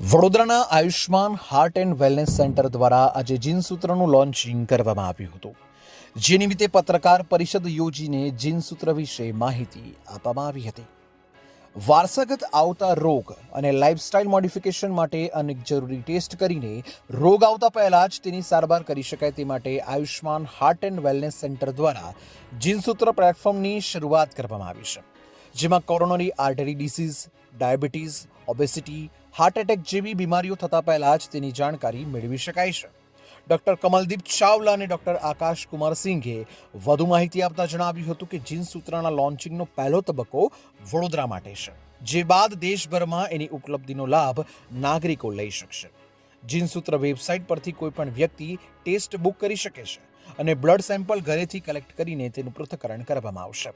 વડોદરાના Ayushman heart and wellness centre દ્વારા આજે જીનસૂત્રનું લોન્ચિંગ કરવામાં આવ્યું હતું. જે નિમિત્તે પત્રકાર પરિષદ યોજીને જીનસૂત્ર વિશે માહિતી આપવામાં આવી હતી. વારસાગત આવતા રોગ અને લાઇફસ્ટાઇલ મોડિફિકેશન માટે અનેક જરૂરી ટેસ્ટ કરીને રોગ આવતા પહેલા જ તેની સારવાર કરી શકાય તે માટે Ayushman heart and wellness centre દ્વારા જીનસૂત્ર પ્લેટફોર્મની શરૂઆત કરવામાં આવી છે. જેમાં coronary artery disease diabetes obesity heart attack જેવી બીમારીઓ થતા પહેલા જ તેની જાણકારી મેળવી શકાય છે. ડોક્ટર કમલદીપ ચાવલા અને ડોક્ટર આકાશ કુમાર સિંઘે વધુ માહિતી આપતા જણાવ્યું હતું કે જીનસૂત્રના લોન્ચિંગનો પહેલો તબક્કો વડોદરા માટે છે, જે બાદ દેશભરમાં એની ઉપલબ્ધિનો લાભ નાગરિકો લઈ શકશે. જીનસૂત્ર વેબસાઇટ પરથી કોઈ પણ વ્યક્તિ ટેસ્ટ બુક કરી શકે છે અને બ્લડ સેમ્પલ ઘરેથી કલેક્ટ કરીને તેનું પૃથ્થકરણ કરવામાં આવશે.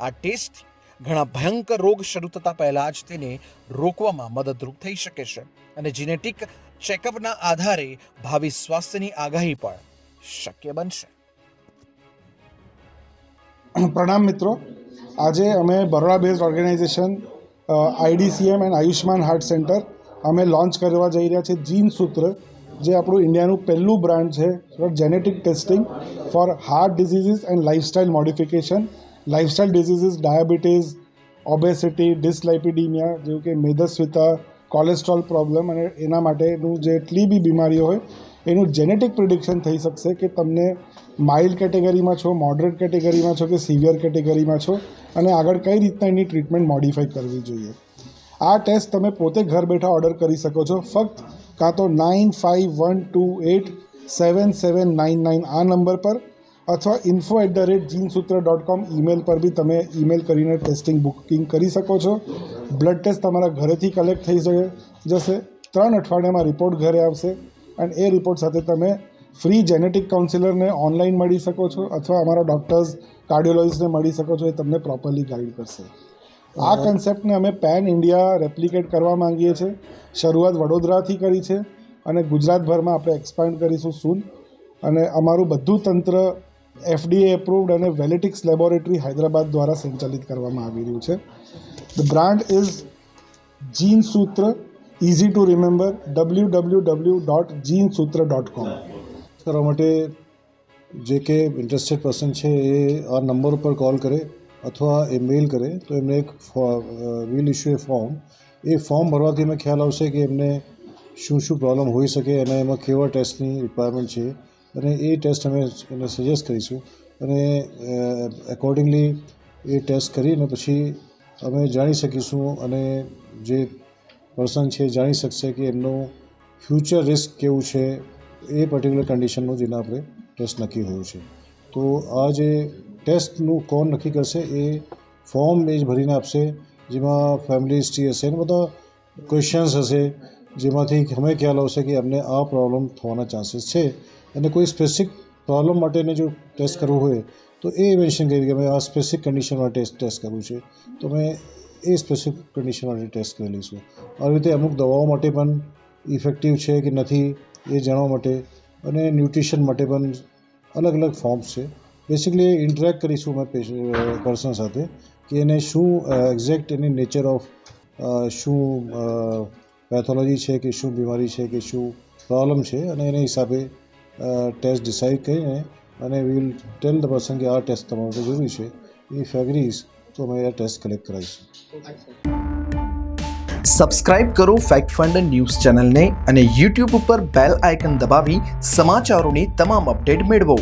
આ ટેસ્ટ ઘણા ભયંકર રોગ શરૂ થતા પહેલાં જ તેને રોકવામાં મદદરૂપ થઈ શકે છે. અને જીનેટિક ચેકઅપના આધારે ભાવિ સ્વાસ્થ્યની આગાહી પણ શક્ય બનશે. પ્રણામ મિત્રો. આજે અમે Baroda base organisation IDCM and Ayushman heart centre અમે લોન્ચ કરવા જઈ રહ્યા છે જીન સૂત્ર જે આપણું ઇન્ડિયાનું પહેલું બ્રાન્ડ છે. Genetic testing for heart diseases and lifestyle modification lifestyle diseases diabetes obesity dyslipidaemia જેવું કે મેદસ્વિતા કોલેસ્ટ્રોલ પ્રોબ્લેમ અને એના માટેનું જેટલી બી બીમારીઓ હોય, એનું જેનેટિક પ્રિડિક્શન થઈ શકશે કે તમને માઇલ્ડ કેટેગરીમાં છો મોડરેટ કેટેગરીમાં છો કે સિવિયર કેટેગરીમાં છો અને આગળ કઈ રીતના એની ટ્રીટમેન્ટ મોડિફાઈ કરવી જોઈએ. આ ટેસ્ટ તમે પોતે ઘર બેઠા ઓર્ડર કરી શકો છો. ફક્ત કાં તો nine five one two eight seven seven nine nine આ નંબર પર અથવા info at the rate Genesutra dot com email પર બી તમે ઈમેલ કરીને ટેસ્ટિંગ બુકિંગ કરી શકો છો. બ્લડ ટેસ્ટ તમારા ઘરેથી કલેક્ટ થઈ શકે. જશે. ત્રણ અઠવાડિયામાં રિપોર્ટ ઘરે આવશે અને એ રિપોર્ટ સાથે તમે ફ્રી જેનેટિક કાઉન્સિલરને ઓનલાઈન મળી શકો છો અથવા અમારા ડૉક્ટર્સ કાર્ડિયોલોજીસ્ટને મળી શકો છો એ તમને પ્રોપરલી ગાઈડ કરશે. આ કન્સેપ્ટને અમે પેન ઇન્ડિયા રેપ્લિકેટ કરવા માંગીએ છીએ. શરૂઆત વડોદરાથી કરી છે અને ગુજરાતભરમાં આપણે એક્સપાન્ડ કરીશું સૂન અને અમારું બધું તંત્ર એફડીએ એપ્રુવડ અને વેલેટિક્સ લેબોરેટરી હૈદરાબાદ દ્વારા સંચાલિત કરવામાં આવી રહ્યું છે. The brand is Jeen Sutra easy to remember W W W dot Jeen Sutra dot com કરવા માટે જે કે ઇન્ટરેસ્ટેડ પર્સન છે એ આ નંબર ઉપર કોલ કરે અથવા એ મેલ કરે, તો એમને એક વિલ ઇશ્યુ એ ફોર્મ એ ફોર્મ ભરવાથી એમને ખ્યાલ આવશે કે એમને શું શું પ્રોબ્લેમ હોઈ શકે અને એમાં કેવા ટેસ્ટની રિક્વાયરમેન્ટ છે. અને એ ટેસ્ટ અમે એને સજેસ્ટ કરીશું. અને એકોર્ડિંગલી એ ટેસ્ટ કરીને પછી અમે જાણી શકીશું અને જે પર્સન છે જાણી શકશે કે એમનું ફ્યુચર રિસ્ક કેવું છે, એ પર્ટિક્યુલર કન્ડિશનનું જેને આપણે ટેસ્ટ નક્કી હોયું છે. તો આ જે ટેસ્ટનું કોણ નક્કી કરશે એ ફોર્મ એ જ ભરીને આપશે, જેમાં ફેમિલી હિસ્ટ્રી હશે અને બધા ક્વેશ્ચન્સ હશે, જેમાંથી અમે ખ્યાલ આવશે કે અમને આ પ્રોબ્લેમ થવાના ચાન્સીસ છે. અને કોઈ સ્પેસિફિક પ્રોબ્લેમ માટેને જો ટેસ્ટ કરવું હોય, તો એ મેન્શન કરી કે અમે આ સ્પેસિફિક કન્ડિશન માટે ટેસ્ટ ટેસ્ટ કરવું છે. તો મેં એ સ્પેસિફિક કન્ડિશન માટે ટેસ્ટ કરી લઈશું આવી રીતે અમુક દવાઓ માટે પણ ઇફેક્ટિવ છે કે નથી, એ જાણવા માટે અને ન્યુટ્રિશન માટે પણ અલગ અલગ ફોર્મ્સ છે. બેસિકલી ઇન્ટરેક્ટ કરીશું અમે પર્સન સાથે કે એને શું એક્ઝેક્ટ એની નેચર ઓફ શું પેથોલોજી છે કે શું બીમારી છે કે શું પ્રોબ્લેમ છે અને એના હિસાબે ટેસ્ટ ડિસાઈડ કરીને અને વિલ ટેલ ધ પર્સન કે આ ટેસ્ટ તમારા માટે જરૂરી છે. ઇફ એગ્રીઝ તો અમે આ ટેસ્ટ કલેક્ટ કરાવીશું. સબસ્ક્રાઇબ કરો ફેક્ટ ફંડ ન્યૂઝ ચેનલને અને યુટ્યુબ ઉપર બેલ આઇકન દબાવી સમાચારોની તમામ અપડેટ મેળવો.